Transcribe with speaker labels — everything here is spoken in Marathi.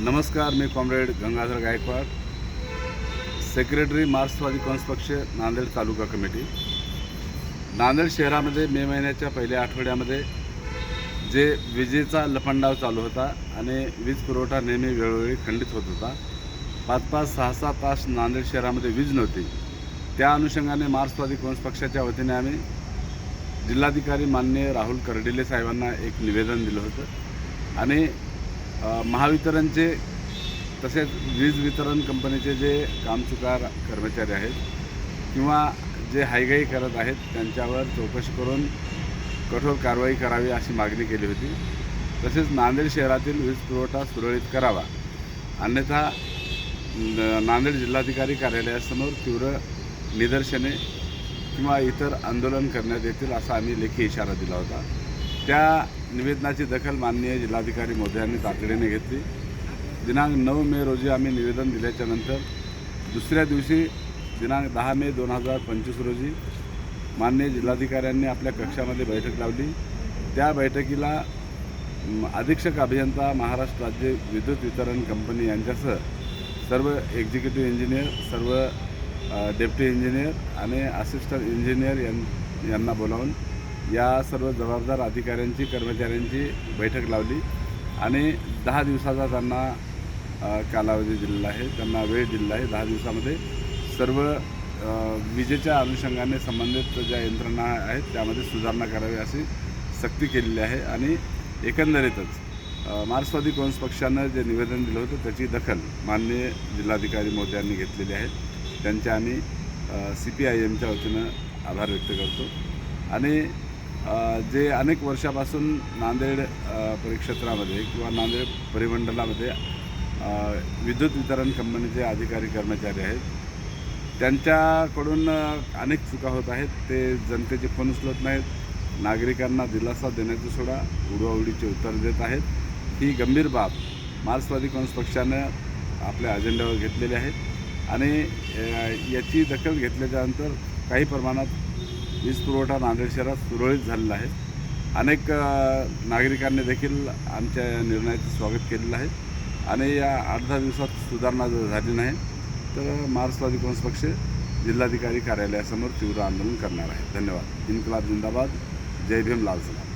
Speaker 1: नमस्कार मी कॉम्रेड गंगाधर गायकवाड सेक्रेटरी मार्क्सवादी काँग्रेस पक्ष नांदेड तालुका कमिटी. नांदेड शहरामध्ये मे महिन्याच्या पहिल्या आठवड्यामध्ये जे विजेचा लफंडाव चालू होता आणि वीज पुरवठा नेहमी वेळोवेळी खंडित होत होता पाच पाच सहा सहा तास नांदेड शहरामध्ये वीज नव्हती. त्या अनुषंगाने मार्क्सवादी काँग्रेस पक्षाच्या वतीने आम्ही जिल्हाधिकारी माननीय राहुल कर्डिले साहेबांना एक निवेदन दिलं होतं. आणि महावितरणचे तसेच वीज वितरण कंपनीचे जे कामचुकार कर्मचारी आहेत किंवा जे हायगाई करत आहेत त्यांच्यावर चौकशी करून कठोर कारवाई करावी अशी मागणी केली होती. तसेच नांदेड शहरातील वीज पुरवठा सुरळीत करावा. अन्यथा न- नांदेड जिल्हाधिकारी कार्यालयासमोर तीव्र निदर्शने किंवा इतर आंदोलन करण्यात येतील असा आम्ही लेखी इशारा दिला होता. त्या निवेदनाची दखल माननीय जिल्हाधिकारी महोदयांनी तातडीने घेतली. दिनांक नऊ मे रोजी आम्ही निवेदन दिल्याच्या नंतर दुसऱ्या दिवशी दिनांक दहा मे दोन हजार पंचवीस रोजी माननीय जिल्हाधिकाऱ्यांनी आपल्या कक्षामध्ये बैठक लावली. त्या बैठकीला अधीक्षक अभियंता महाराष्ट्र राज्य विद्युत वितरण कंपनी यांच्यासह सर्व एक्झिक्युटिव्ह इंजिनियर सर्व डेप्टी इंजिनियर आणि असिस्टंट इंजिनियर यां यांना बोलावून या सर्व जबाबदार अधिकाऱ्यांची कर्मचाऱ्यांची बैठक लावली आणि दहा दिवसाचा त्यांना कालावधी दिलेला आहे. त्यांना वेळ दिलेला आहे. दहा दिवसामध्ये सर्व विजेच्या अनुषंगाने संबंधित ज्या यंत्रणा आहेत त्यामध्ये सुधारणा करावी अशी सक्ती केलेली आहे आणि एकंदरीतच मार्क्सवादी काँग्रेस पक्षानं जे निवेदन दिलं होतं त्याची दखल माननीय जिल्हाधिकारी महोदयांनी घेतलेली आहे. त्यांच्या आम्ही सी पी आय एमच्या वतीनं आभार व्यक्त करतो. आणि जे अनेक वर्षापासून नांदेड परिक्षेत्रामध्ये किंवा नांदेड परिमंडलामध्ये विद्युत वितरण कंपनीचे अधिकारी कर्मचारी आहेत. त्यांच्याकडून अनेक चुका होत आहेत. ते जनतेचे फोन उचलत नाहीत. नागरिकांना दिलासा देण्याचं सोडा उडवाउडीचे उत्तर देत आहेत. ही गंभीर बाब मार्क्सवादी काँग्रेस पक्षानं आपल्या अजेंड्यावर घेतलेली आहे. आणि याची दखल घेतल्याच्यानंतर काही प्रमाणात वीज पुरवठा नांदेड शहरात सुरळीत झालेला आहे. अनेक नागरिकांनी देखील आमच्या या निर्णयाचं स्वागत केलेलं आहे. आणि या आठ दहा दिवसात सुधारणा जर झाली नाही तर महाराष्ट्रवादी काँग्रेस पक्ष जिल्हाधिकारी कार्यालयासमोर तीव्र आंदोलन करणार आहे. धन्यवाद. इन्कलाब जिंदाबाद. जय भीम लाल सलाम.